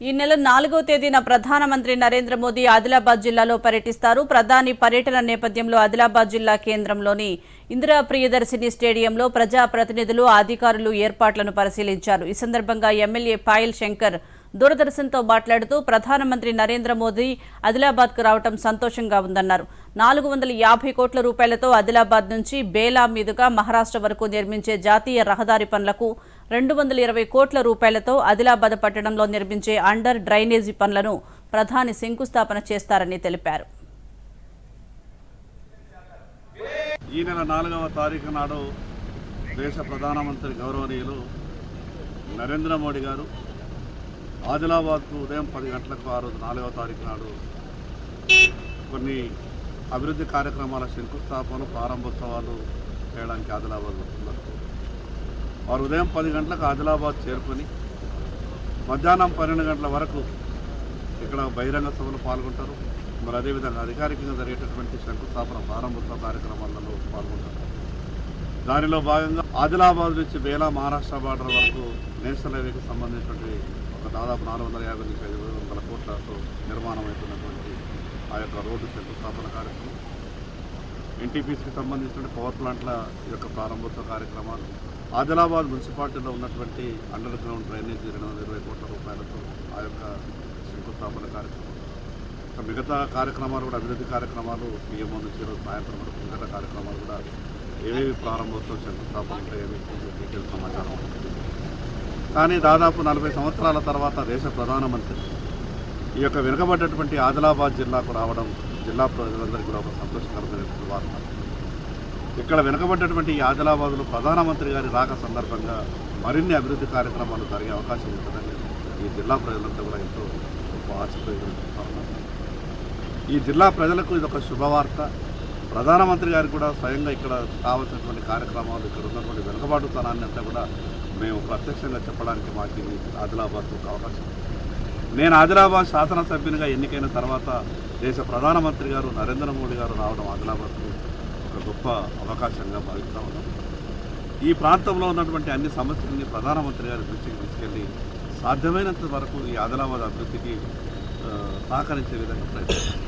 ఈ నెల నాలుగో తేదీన ప్రధానమంత్రి నరేంద్ర మోదీ ఆదిలాబాద్ జిల్లాలో పర్యటిస్తారు. ప్రధాని పర్యటన నేపథ్యంలో ఆదిలాబాద్ జిల్లా కేంద్రంలోని ఇందిరా ప్రియదర్శిని స్టేడియంలో ప్రజాప్రతినిధులు అధికారులు ఏర్పాట్లను పరిశీలించారు. ఈ సందర్భంగా ఎమ్మెల్యే పాయల్ శంకర్ దూరదర్శన్తో మాట్లాడుతూ ప్రధానమంత్రి నరేంద్ర మోదీ ఆదిలాబాద్కు రావటం సంతోషంగా ఉందన్నారు. నాలుగు వందల యాభై కోట్ల రూపాయలతో ఆదిలాబాద్ నుంచి బేలా మీదుగా మహారాష్ట్ర వరకు నిర్మించే జాతీయ రహదారి పనులకు రెండు వందల ఇరవై కోట్ల రూపాయలతో ఆదిలాబాద్ పట్టణంలో నిర్మించే అండర్ డ్రైనేజీ పనులను ప్రధాని శంకుస్థాపన చేస్తారని తెలిపారు. ఈ నెల నాలుగవ తారీఖు నాడు దేశ ప్రధానమంత్రి గౌరవనీయులు నరేంద్ర మోడీ గారు ఆదిలాబాద్కు ఉదయం పది గంటలకు ఆ రోజు నాలుగవ తారీఖు నాడు కొన్ని అభివృద్ధి కార్యక్రమాల శంకుస్థాపన ప్రారంభోత్సవాలు చేయడానికి ఆదిలాబాద్ వస్తున్నారు. వారు ఉదయం పది గంటలకు ఆదిలాబాద్ చేరుకొని మధ్యాహ్నం పన్నెండు గంటల వరకు ఇక్కడ బహిరంగ సభలో పాల్గొంటారు. మరి అదేవిధంగా అధికారికంగా జరిగేటటువంటి శంకుస్థాపన ప్రారంభోత్సవ కార్యక్రమాలలో పాల్గొంటారు. దానిలో భాగంగా ఆదిలాబాద్ నుంచి బేలా మహారాష్ట్ర బార్డర్ వరకు నేషనల్ హైవేకి సంబంధించినటువంటి ఒక దాదాపు నాలుగు వందల యాభై నుంచి ఐదు వందల కోట్లతో నిర్మాణం అవుతున్నటువంటి ఆ యొక్క రోడ్డు శంకుస్థాపన కార్యక్రమం. ఎన్టీపీసీకి సంబంధించిన పవర్ ప్లాంట్ల యొక్క ప్రారంభోత్సవ కార్యక్రమాలు ఆదిలాబాద్ మున్సిపాలిటీలో ఉన్నటువంటి అండర్ గ్రౌండ్ డ్రైనేజీ రెండు వందల ఇరవై కోట్ల రూపాయలతో ఆ యొక్క శంకుస్థాపన కార్యక్రమం. మిగతా కార్యక్రమాలు కూడా అభివృద్ధి కార్యక్రమాలు పిఎంఓ నుంచి ఈరోజు సాయంత్రం వరకు మిగతా కార్యక్రమాలు కూడా ఏవేవి ప్రారంభోత్సవం శంకుస్థాపన ఏవి డీటెయిల్ సమాచారం కానీ దాదాపు నలభై సంవత్సరాల తర్వాత దేశ ప్రధానమంత్రి ఈ యొక్క వెనుకబడ్డటువంటి ఆదిలాబాద్ జిల్లాకు రావడం జిల్లా ప్రజలందరికీ కూడా ఒక సంతోషకరమైనటువంటి వార్త ఇక్కడ వెనుకబడ్డటువంటి ఈ ఆదిలాబాద్లో ప్రధానమంత్రి గారి రాక సందర్భంగా మరిన్ని అభివృద్ధి కార్యక్రమాలు జరిగే అవకాశం ఉంటుందని ఈ జిల్లా ప్రజలంతా కూడా ఎంతో గొప్ప ఆశతో ఈ జిల్లా ప్రజలకు ఇది ఒక శుభవార్త. ప్రధానమంత్రి గారికి కూడా స్వయంగా ఇక్కడ కావాల్సినటువంటి కార్యక్రమాలు ఇక్కడ ఉన్నటువంటి వెనుకబాటుతనాన్ని అంతా కూడా మేము ప్రత్యక్షంగా చెప్పడానికి మాకు ఆదిలాబాద్ ఆదిలాబాద్కు ఒక అవకాశం. ఉంది. నేను ఆదిలాబాద్ శాసనసభ్యునిగా ఎన్నికైన తర్వాత దేశ ప్రధానమంత్రి గారు నరేంద్ర మోడీ గారు రావడం ఆదిలాబాద్కు ఒక గొప్ప అవకాశంగా భావిస్తా ఉన్నాం. ఈ ప్రాంతంలో ఉన్నటువంటి అన్ని సమస్యలని ప్రధానమంత్రి గారి దృష్టికి తీసుకెళ్ళి సాధ్యమైనంత వరకు ఈ ఆదిలాబాద్ అభివృద్ధికి సహకరించే విధంగా ప్రయత్నిస్తాం.